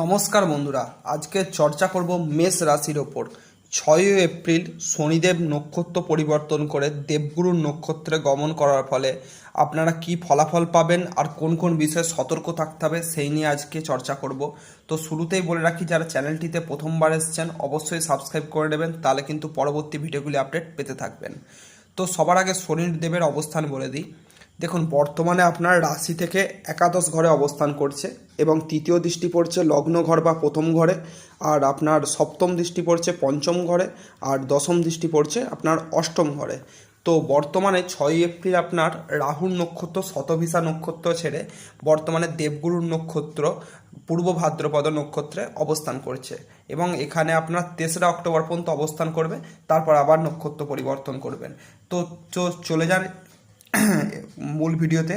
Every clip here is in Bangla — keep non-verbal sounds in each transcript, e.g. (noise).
নমস্কার বন্ধুরা, আজকে চর্চা করব মেষ রাশির ওপর। ছয়ই এপ্রিল শনিদেব নক্ষত্র পরিবর্তন করে দেবগুরুর নক্ষত্রে গমন করার ফলে আপনারা কি ফলাফল পাবেন আর কোন কোন বিষয়ে সতর্ক থাকতে হবে সেই নিয়ে আজকে চর্চা করব। তো শুরুতেই বলে রাখি, যারা চ্যানেলটিতে প্রথমবার এসেছেন অবশ্যই সাবস্ক্রাইব করে নেবেন, তাহলে কিন্তু পরবর্তী ভিডিওগুলি আপডেট পেতে থাকবেন। তো সবার আগে শনিদেবের অবস্থান বলে দিই। দেখুন, বর্তমানে আপনার রাশি থেকে একাদশ ঘরে অবস্থান করছে এবং তৃতীয় দৃষ্টি পড়ছে লগ্ন ঘর বা প্রথম ঘরে, আর আপনার সপ্তম দৃষ্টি পড়ছে পঞ্চম ঘরে, আর দশম দৃষ্টি পড়ছে আপনার অষ্টম ঘরে। তো বর্তমানে ছয়ই এপ্রিল আপনার রাহুর নক্ষত্র, শতভিসা নক্ষত্র ছেড়ে বর্তমানে দেবগুরুর নক্ষত্র, পূর্ব ভাদ্রপদ নক্ষত্রে অবস্থান করছে। এবং এখানে আপনার তেসরা অক্টোবর পর্যন্ত অবস্থান করবে, তারপর আবার নক্ষত্র পরিবর্তন করবেন। তো চলে যান (clears throat) মূল ভিডিওতে।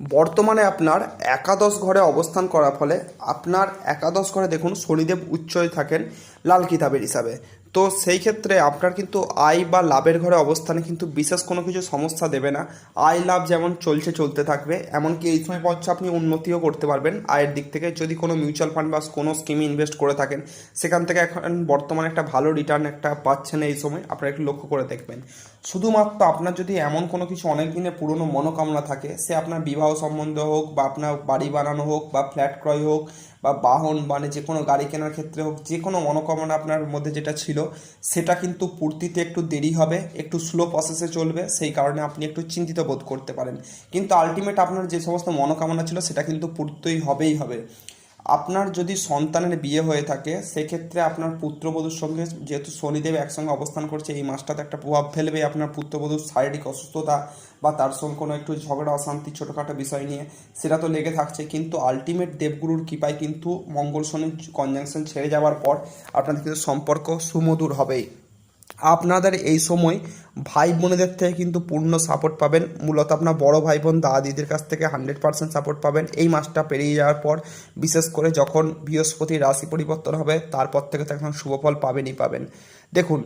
বর্তমানে আপনার একাদশ ঘরে অবস্থান করার ফলে আপনার একাদশ ঘরে দেখুন শনিদেব উচ্চয় থাকেন লাল কিতাবের হিসাবে। তো সেই ক্ষেত্রে আপনার কিন্তু আয় বা লাভের ঘরে অবস্থানে কিন্তু বিশেষ কোনো কিছু সমস্যা দেবে না। আয়, লাভ যেমন চলছে, চলতে থাকবে, এমনকি এই সময় পর্যন্ত আপনি উন্নতিও করতে পারবেন। আয়ের দিক থেকে যদি কোনো মিউচুয়াল ফান্ড বা কোনো স্কিমে ইনভেস্ট করে থাকেন, সেখান থেকে এখন বর্তমানে একটা ভালো রিটার্ন একটা পাচ্ছেন এই সময়, আপনারা একটু লক্ষ্য করে দেখবেন। শুধুমাত্র আপনার যদি এমন কোনো কিছু অনেক দিনে পুরনো মনোকামনা থাকে, সে আপনার বিবাহ সম্বন্ধ হোক বা আপনার বাড়ি বানানো হোক বা ফ্ল্যাট ক্রয় হোক বা বাহন মানে যে কোনো গাড়ি কেনার ক্ষেত্রে হোক, যে কোনো মনোকামনা আপনার মধ্যে যেটা ছিল, সেটা কিন্তু পূর্তিতে একটু দেরি হবে, একটু স্লো প্রসেসে চলবে, সেই কারণে আপনি একটু চিন্তিত বোধ করতে পারেন। কিন্তু আলটিমেট আপনার যে সমস্ত মনোকামনা ছিল, সেটা কিন্তু পূর্তই হবেই হবে। আপনার যদি সন্তানের বিয়ে হয়ে থাকে, সেক্ষেত্রে আপনার পুত্রবধূর সঙ্গে যেহেতু শনিদেব একসঙ্গে অবস্থান করছে, এই মাসটাতে একটা প্রভাব ফেলবে আপনার পুত্রবধূর শারীরিক অসুস্থতা বা তার সঙ্গে কোনো একটু ঝগড়া, অশান্তি, ছোটোখাটো বিষয় নিয়ে, সেটা তো লেগে থাকছে। কিন্তু আলটিমেট দেবগুরুর কৃপায় কিন্তু মঙ্গল শনি কনজাংশন ছেড়ে যাওয়ার পর আপনাদের কিন্তু সম্পর্ক সুমধুর হবেই আপনাদের এই সময় ভাই বোনেদের থেকে কিন্তু পূর্ণ সাপোর্ট পাবেন। মূলত আপনার বড় ভাই বোন দাদা দিদির কাছ থেকে হান্ড্রেড পার্সেন্ট সাপোর্ট পাবেন। এই মাসটা পেরিয়ে যাওয়ার পর, বিশেষ করে যখন বৃহস্পতি রাশি পরিবর্তন হবে, তারপর থেকে তো তখন শুভফল পাবেনই পাবেন। দেখুন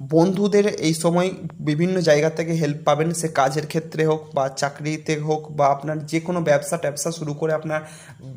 বন্ধুদের এই সময় বিভিন্ন জায়গা থেকে হেল্প পাবেন। সে কাজের ক্ষেত্রে হোক বা চাকরিতে হোক বা আপনার যে কোনো ব্যবসা ট্যাবসা শুরু করে আপনার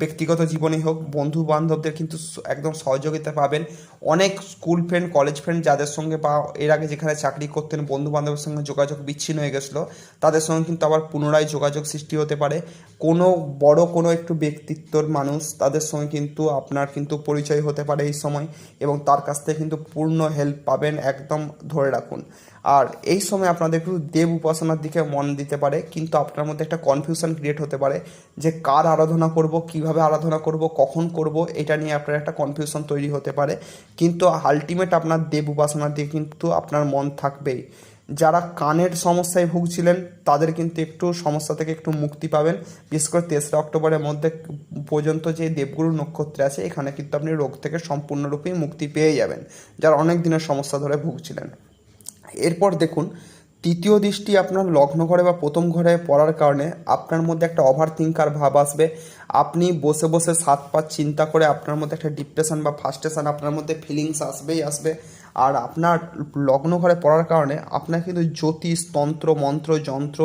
ব্যক্তিগত জীবনে হোক বন্ধু বান্ধবদের কিন্তু একদম সহযোগিতা পাবেন। অনেক স্কুল ফ্রেন্ড কলেজ ফ্রেন্ড যাদের সঙ্গে বা এর আগে যেখানে চাকরি করতেন বন্ধু বান্ধবের সঙ্গে যোগাযোগ বিচ্ছিন্ন হয়ে গেছিল, তাদের সঙ্গে কিন্তু আবার পুনরায় যোগাযোগ সৃষ্টি হতে পারে। কোনো বড় কোনো একটু ব্যক্তিত্বর মানুষ তাদের সঙ্গে কিন্তু আপনার কিন্তু পরিচয় হতে পারে এই সময় এবং তার কাছ থেকে কিন্তু পূর্ণ হেল্প পাবেন। একদম ধরে রাখুন। আর এই সময় আপনাদের একটু দেব উপাসনার দিকে মন দিতে পারে, কিন্তু আপনার মধ্যে একটা কনফিউশন ক্রিয়েট হতে পারে যে কার আরাধনা করব, কীভাবে আরাধনা করব, কখন করব, এটা নিয়ে আপনার একটা কনফিউশন তৈরি হতে পারে। কিন্তু আলটিমেট আপনার দেব উপাসনার দিকে কিন্তু আপনার মন থাকবেই। যারা কানের সমস্যায় ভুগছিলেন, তাদের কিন্তু একটু সমস্যা থেকে একটু মুক্তি পাবেন। বিশেষ করে তেসরা অক্টোবরের মধ্যে পর্যন্ত যে দেবগুরু নক্ষত্রে আছে, এখানে কিন্তু আপনি রোগ থেকে সম্পূর্ণরূপে মুক্তি পেয়ে যাবেন, যারা অনেক দিনের সমস্যা ধরে ভুগছিলেন। এরপর দেখুন, তৃতীয় দৃষ্টি আপনার লগ্ন ঘরে বা প্রথম ঘরে পড়ার কারণে আপনার মধ্যে একটা ওভার থিঙ্কার ভাব আসবে। আপনি বসে বসে সাত পাঁচ চিন্তা করে আপনার মধ্যে একটা ডিপ্রেশন বা ফাস্ট্রেশন আপনার মধ্যে ফিলিংস আসবেই আসবে। আর আপনার লগ্ন ঘরে পড়ার কারণে আপনার কিন্তু জ্যোতিষ, তন্ত্র, মন্ত্র, যন্ত্র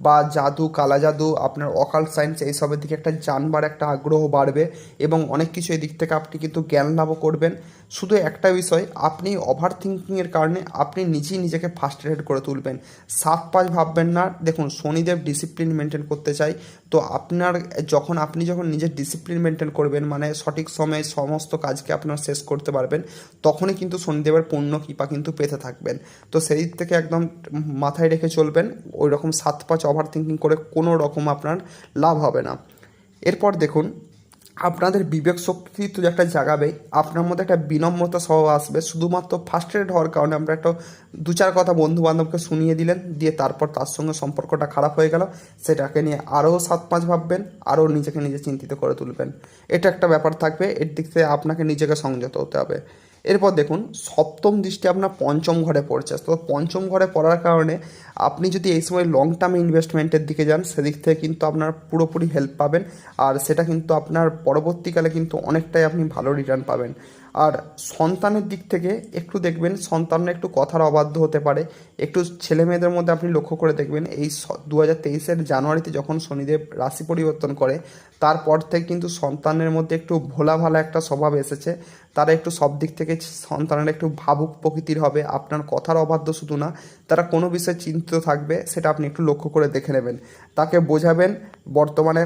বা জাদু, কালা জাদু, আপনার অকাল সায়েন্স এইসবের দিকে একটা জানবার একটা আগ্রহ বাড়বে এবং অনেক কিছু এই দিক থেকে আপনি কিন্তু জ্ঞান লাভও করবেন। শুধু একটা বিষয়, আপনি ওভার থিঙ্কিংয়ের কারণে আপনি নিজেই নিজেকে ফার্স্ট্রেটেড করে তুলবেন। সাত পাঁচ ভাববেন না, দেখুন শনিদেব ডিসিপ্লিন মেনটেন করতে চাই তো আপনার যখন, আপনি যখন নিজের ডিসিপ্লিন মেনটেন করবেন মানে সঠিক সময়ে সমস্ত কাজকে আপনার শেষ করতে পারবেন, তখনই কিন্তু শনিদেবের পূর্ণ কৃপা কিন্তু পেতে থাকবেন। তো সেই দিক থেকে একদম মাথায় রেখে চলবেন ওই রকম সাত পাঁচ ওভার থিঙ্কিং করে কোনো রকম আপনার লাভ হবে না। এরপর দেখুন আপনাদের বিবেক শক্তি তো একটা জাগাবে, আপনার মধ্যে একটা বিনম্রতা সহ আসবে। শুধুমাত্র ফার্স্ট এড হওয়ার কারণে আমরা একটা দু চার কথা বন্ধু বান্ধবকে শুনিয়ে দিলেন, দিয়ে তারপর তার সঙ্গে সম্পর্কটা খারাপ হয়ে গেল। সেটাকে নিয়ে আরও সাত পাঁচ ভাববেন, আরও নিজেকে নিজে চিন্তিত করে তুলবেন। এটা একটা ব্যাপার থাকবে, এর দিক থেকে আপনাকে নিজেকে সংযত হতে হবে। এরপর দেখুন, সপ্তম দৃষ্টি আপনার পঞ্চম ঘরে পড়ছে। তো পঞ্চম ঘরে পড়ার কারণে আপনি যদি এই সময় লং টার্ম ইনভেস্টমেন্টের দিকে যান, সেদিক থেকে কিন্তু আপনার পুরোপুরি হেল্প পাবেন। আর সেটা কিন্তু আপনার পরবর্তীকালে কিন্তু অনেকটাই আপনি ভালো রিটার্ন পাবেন। আর সন্তানের দিক থেকে একটু দেখবেন, সন্তানরা একটু কথার অবাধ্য হতে পারে। একটু ছেলে মেয়েদের মধ্যে আপনি লক্ষ্য করে দেখবেন, এই দু হাজার তেইশের জানুয়ারিতে যখন শনিদেব রাশি পরিবর্তন করে, তারপর থেকে কিন্তু সন্তানের মধ্যে একটু ভোলা ভালা একটা স্বভাব এসেছে। তারা একটু সব দিক থেকে সন্তানেরা একটু ভাবুক প্রকৃতির হবে, আপনার কথার অবাধ্য শুধু না, তারা কোনো বিষয়ে চিন্তিত থাকবে, সেটা আপনি একটু লক্ষ্য করে দেখে নেবেন। তাকে বোঝাবেন, বর্তমানে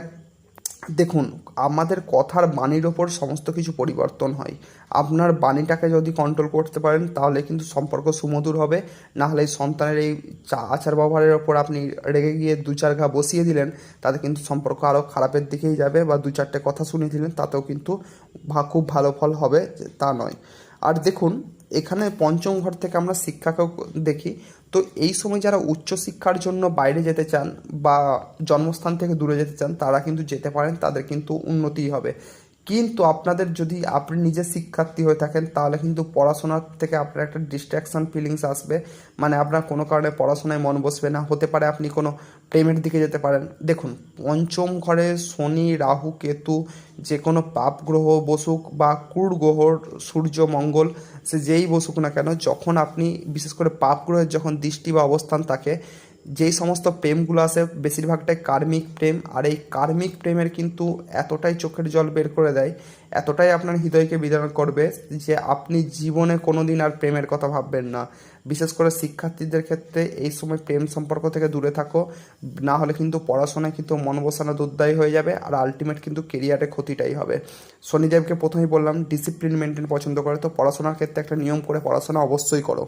দেখুন, আমাদের কথার বাণীর ওপর সমস্ত কিছু পরিবর্তন হয়। আপনার বাণীটাকে যদি কন্ট্রোল করতে পারেন, তাহলে কিন্তু সম্পর্ক সুমধুর হবে। নাহলে সন্তানের এই আচার ব্যবহারের ওপর আপনি রেগে গিয়ে দু চার ঘা বসিয়ে দিলেন, তাতে কিন্তু সম্পর্ক আরও খারাপের দিকেই যাবে বা দু চারটে কথা শুনিয়ে দিলেন, তাতেও কিন্তু খুব ভালো ফল হবে, তা নয়। আর দেখুন, এখানে পঞ্চম ঘর থেকে আমরা শিক্ষাকেও দেখি। তো এই সময় যারা উচ্চশিক্ষার জন্য বাইরে যেতে চান বা জন্মস্থান থেকে দূরে যেতে চান, তারা কিন্তু যেতে পারেন, তাদের কিন্তু উন্নতি হবে। কিন্তু আপনাদের যদি আপনি নিজে শিক্ষার্থী হয়ে থাকেন, তাহলে কিন্তু পড়াশোনার থেকে আপনার একটা ডিস্ট্র্যাকশন ফিলিংস আসবে। মানে আপনার কোনো কারণে পড়াশোনায় মন বসবে না। হতে পারে আপনি কোনো প্রেমের দিকে যেতে পারেন। দেখুন, পঞ্চম ঘরে শনি, রাহু, কেতু, যে কোনো পাপ গ্রহ বসুক বা কুর গ্রহ সূর্য, মঙ্গল, সে যেই বসুক না কেন, যখন আপনি বিশেষ করে পাপ গ্রহের যখন দৃষ্টি বা অবস্থান থাকে যেই সমস্ত প্রেমগুলো আসে বেশিরভাগটাই কার্মিক প্রেম, আর এই কার্মিক প্রেমের কিন্তু এতটাই চোখের জল বের করে দেয়, এতটাই আপনার হৃদয়কে বিদারণ করবে যে আপনি জীবনে কোনো দিন আর প্রেমের কথা ভাববেন না। বিশেষ করে শিক্ষার্থীদের ক্ষেত্রে এই সময় প্রেম সম্পর্ক থেকে দূরে থাকো, না হলে কিন্তু পড়াশোনায় কিন্তু মন বসানো দুর্দায়ী হয়ে যাবে, আর আলটিমেট কিন্তু কেরিয়ারে ক্ষতিটাই হবে। শনিদেবকে প্রথমেই বললাম ডিসিপ্লিন মেনটেন পছন্দ করে, তো পড়াশোনার ক্ষেত্রে একটা নিয়ম করে পড়াশোনা অবশ্যই করো।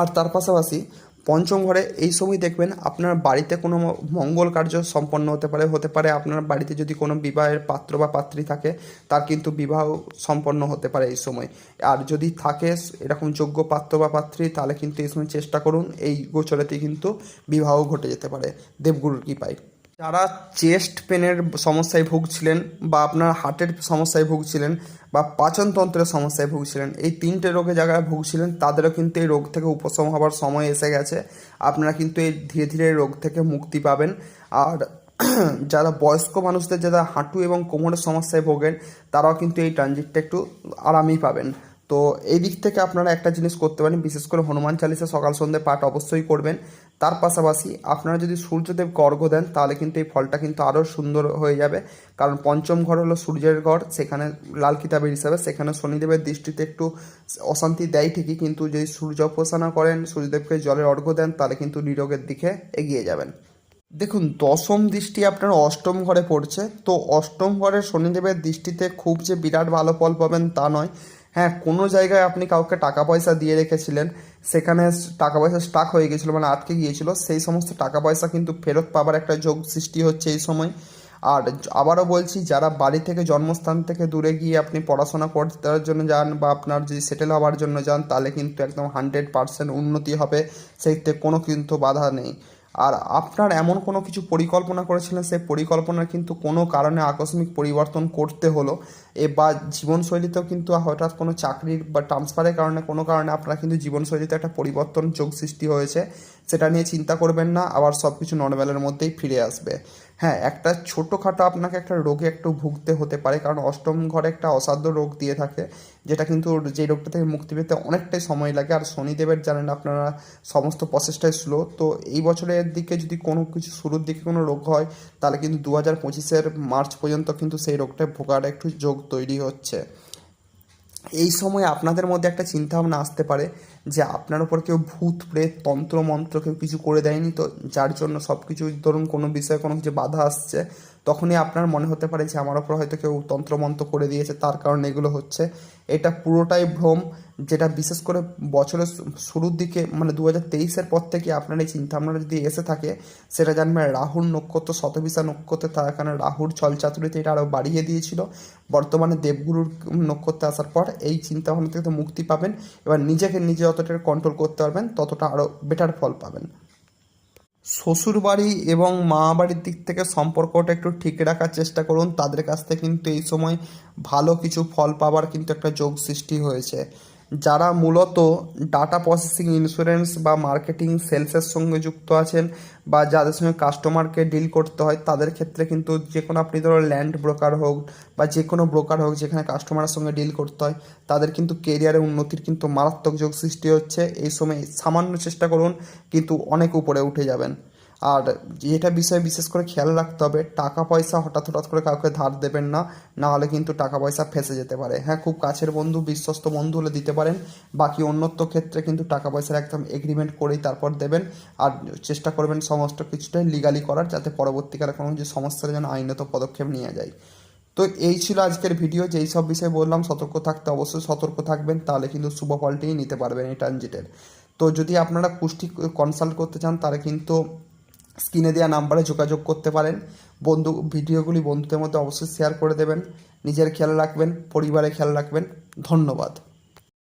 আর তার পাশাপাশি পঞ্চম ঘরে এই সময় দেখবেন আপনার বাড়িতে কোনো মঙ্গল কার্য সম্পন্ন হতে পারে হতে পারে আপনার বাড়িতে যদি কোনো বিবাহের পাত্র বা পাত্রী থাকে, তার কিন্তু বিবাহ সম্পন্ন হতে পারে এই সময়। আর যদি থাকে এরকম যোগ্য পাত্র বা পাত্রী, তাহলে কিন্তু এই সময় চেষ্টা করুন, এই গোচরেতে কিন্তু বিবাহ ঘটে যেতে পারে। দেবগুরুর কৃপায়। যারা চেস্ট পেনের সমস্যায় ভুগছিলেন বা আপনার হার্টের সমস্যায় ভুগছিলেন বা পাচনতন্ত্রের সমস্যায় ভুগছিলেন, এই তিনটে রোগে যারা ভুগছিলেন, তাদেরও কিন্তু এই রোগ থেকে উপশম হবার সময় এসে গেছে। আপনারা কিন্তু এই ধীরে ধীরে রোগ থেকে মুক্তি পাবেন। আর (clears throat) যারা বয়স্ক মানুষদের যারা হাঁটু এবং কোমরের সমস্যায় ভোগেন, তারাও কিন্তু এই ট্রানজিটটা একটু আরামই পাবেন। তো এই দিক থেকে আপনারা একটা জিনিস করতে পারেন, বিশেষ করে হনুমান চালিসা সকাল সন্ধ্যে পাঠ অবশ্যই করবেন। তার পাশাপাশি আপনারা যদি সূর্যদেবকে অর্ঘ্য দেন, তাহলে কিন্তু এই ফলটা কিন্তু আরও সুন্দর হয়ে যাবে। কারণ পঞ্চম ঘর হলো সূর্যের ঘর, সেখানে লাল কিতাবের হিসাবে, সেখানে শনিদেবের দৃষ্টিতে একটু অশান্তি দেয় ঠিকই, কিন্তু যদি সূর্য উপাসনা করেন, সূর্যদেবকে জলের অর্ঘ্য দেন, তাহলে কিন্তু নিরোগের দিকে এগিয়ে যাবেন। দেখুন, দশম দৃষ্টি আপনার অষ্টম ঘরে পড়ছে। তো অষ্টম ঘরে শনিদেবের দৃষ্টিতে খুব যে বিরাট ভালো ফল পাবেন তা নয়। হ্যাঁ কোনো জায়গায় আপনি কাউকে টাকা পয়সা দিয়ে রেখেছিলেন, সেখানে টাকা পয়সা স্টাক হয়ে গেছিল মানে আটকে গিয়েছিল, সেই সমস্ত টাকা পয়সা কিন্তু ফেরত পাবার একটা যোগ সৃষ্টি হচ্ছে এই সময়। আর আবারও বলছি, যারা বাড়ি থেকে জন্মস্থান থেকে দূরে গিয়ে আপনি পড়াশোনা করতে জন্য যান বা আপনার যদি সেটেল হওয়ার জন্য যান, তাহলে কিন্তু একদম হান্ড্রেড পার্সেন্ট উন্নতি হবে, সেইতে কোনো কিন্তু বাধা নেই। আর আপনার এমন কোনো কিছু পরিকল্পনা করেছিলেন? সেই পরিকল্পনার কিন্তু কোনো কারণে আকস্মিক পরিবর্তন করতে হলো। এ বা জীবনশৈলীতেও কিন্তু হঠাৎ কোনো চাকরির বা ট্রান্সফারের কারণে কোনো কারণে আপনার কিন্তু জীবনশৈলীতে একটা পরিবর্তন যোগ সৃষ্টি হয়েছে। সেটা নিয়ে চিন্তা করবেন না, আবার সব কিছু নর্মালের মধ্যেই ফিরে আসবে। হ্যাঁ একটা ছোটোখাটো আপনাকে একটা রোগে একটু ভুগতে হতে পারে, কারণ অষ্টম ঘরে একটা অসাধ্য রোগ দিয়ে থাকে, যেটা কিন্তু যে রোগটা থেকে মুক্তি পেতে অনেকটাই সময় লাগে। আর শনিদেবের জানেন আপনারা সমস্ত প্রসেসটাই স্লো তো এই বছরের দিকে যদি কোনো কিছু শুরুর দিকে কোনো রোগ হয়, তাহলে কিন্তু দু হাজার পঁচিশের মার্চ পর্যন্ত কিন্তু সেই রোগটায় ভোগার একটু যোগ তৈরি হচ্ছে। এই সময় আপনাদের মধ্যে একটা চিন্তাভাবনা আসতে পারে যে আপনার উপর কেউ ভূত, প্রেত, তন্ত্র, মন্ত্র কেউ কিছু করে দেয়নি তো যার জন্য সব কিছু ধরুন কোনো বিষয়ে কোনো কিছু বাধা আসছে, তখনই আপনার মনে হতে পারে যে আমার ওপর হয়তো কেউ তন্ত্রমন্ত্র করে দিয়েছে, তার কারণে এগুলো হচ্ছে। এটা পুরোটাই ভ্রম, যেটা বিশেষ করে বছরের শুরুর দিকে মানে দু হাজার তেইশের পর থেকে আপনার এই চিন্তাভাবনা যদি এসে থাকে, সেটা জানবেন রাহুর নক্ষত্র, শতবিশা নক্ষত্রে তার কারণে রাহুর ছলচাতুরিতে এটা আরও বাড়িয়ে দিয়েছিল। বর্তমানে দেবগুরুর নক্ষত্রে আসার পর এই চিন্তাভাবনা থেকে তো মুক্তি পাবেন। এবার নিজেকে নিজে যতটা কন্ট্রোল করতে পারবেন, ততটা আরও বেটার ফল পাবেন। শ্বশুর বাড়ি এবং মা বাড়ির দিক থেকে সম্পর্কটা একটু ঠিক রাখার চেষ্টা করুন। তাদের কাছ থেকে কিন্তু এই সময় ভালো কিছু ফল পাবার কিন্তু একটা যোগ সৃষ্টি হয়েছে। যারা মূলত ডাটা প্রসেসিং ইন্স্যুরেন্স বা মার্কেটিং সেলসের সঙ্গে যুক্ত আছেন বা যাদের সঙ্গে কাস্টমারকে ডিল করতে হয়, তাদের ক্ষেত্রে কিন্তু যে কোনো আপনি ধরো ল্যান্ড ব্রোকার হোক বা যে কোনো ব্রোকার হোক যেখানে কাস্টমারের সঙ্গে ডিল করতে হয়, তাদের কিন্তু কেরিয়ারে উন্নতির কিন্তু মারাত্মক যোগ সৃষ্টি হচ্ছে। এই সময় সামান্য চেষ্টা করুন, কিন্তু অনেক উপরে উঠে যাবেন। আর যেটা বিষয়ে বিশেষ করে খেয়াল রাখতে হবে, টাকা পয়সা হঠাৎ হঠাৎ করে কাউকে ধার দেবেন না না হলে কিন্তু টাকা পয়সা ফেসে যেতে পারে। হ্যাঁ খুব কাছের বন্ধু, বিশ্বস্ত বন্ধু হলে দিতে পারেন, বাকি অন্যত্র ক্ষেত্রে কিন্তু টাকা পয়সার একদম এগ্রিমেন্ট করেই তারপর দেবেন, আর চেষ্টা করবেন সমস্ত কিছুটাই লিগালি করার, যাতে পরবর্তীকালে কোনো যে সমস্যার যেন আইনত পদক্ষেপ নিয়ে যায়। তো এই ছিল আজকের ভিডিও, যেই সব বিষয়ে বললাম, সতর্ক থাকতে অবশ্যই সতর্ক থাকবেন, তাহলে কিন্তু শুভ ফলটিই নিতে পারবেন এই ট্রানজিটের। তো যদি আপনারা কুষ্টি কনসাল্ট করতে চান, তাহলে কিন্তু স্ক্রিনে দেওয়া নাম্বারে যোগাযোগ করতে পারেন। বন্ধু, ভিডিওগুলি বন্ধুদের মধ্যে অবশ্যই শেয়ার করে দেবেন। নিজের খেয়াল রাখবেন, পরিবারের খেয়াল রাখবেন। ধন্যবাদ।